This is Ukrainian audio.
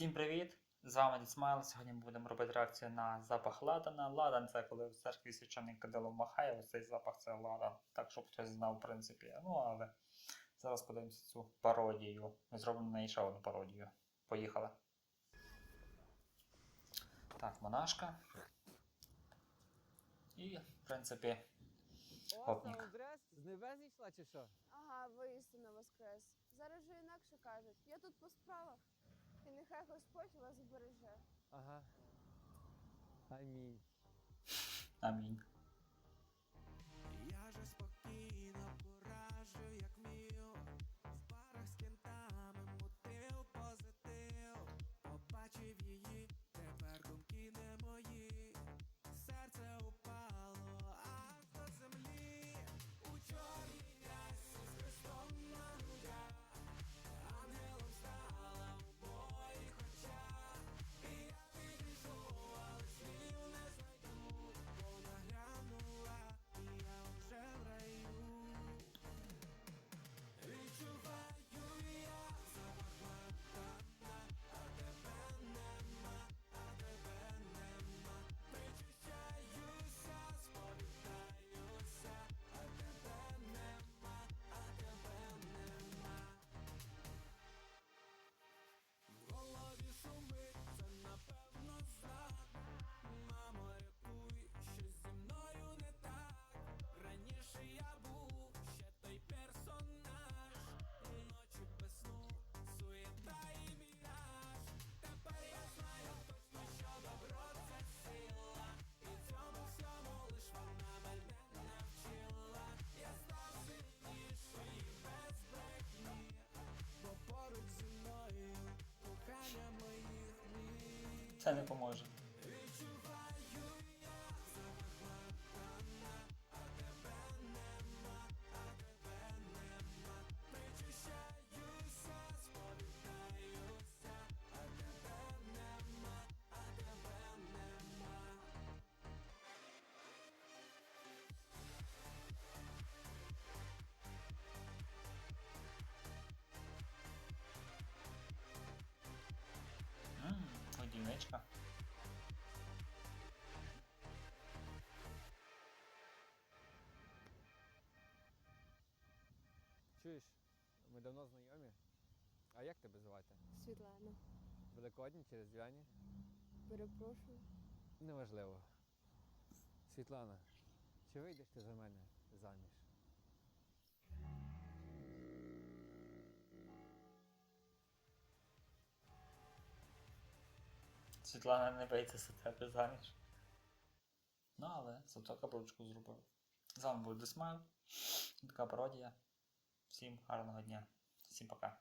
Всім привіт! З вами Дісмайл. Сьогодні ми будемо робити реакцію на запах ладана. Ладан це коли в церкві священник кадило махає, ось цей запах це ладан. Так, щоб хтось знав, в принципі. Ну, але зараз подивимося цю пародію. Ми зробимо на неї ще одну пародію. Поїхали. Так, монашка. І, в принципі, Гопнік. З небес зійшла чи що? Ага, воістину воскрес. Зараз же інакше кажуть. Я тут по справах. І нехай Господь вас збереже. Ага. Амінь. амінь. Це не поможе. Чуєш, ми давно знайомі. А як тебе звати? Світлана, Великодні чи Різдвяні? перепрошую. Неважливо. Світлана, чи вийдеш ти за мене заміж? Світлана не бийте за тебе заміж. Ну, але зато каблучку зробив. З вами був Десмайл. Така пародія. Всім гарного дня. Всім пока.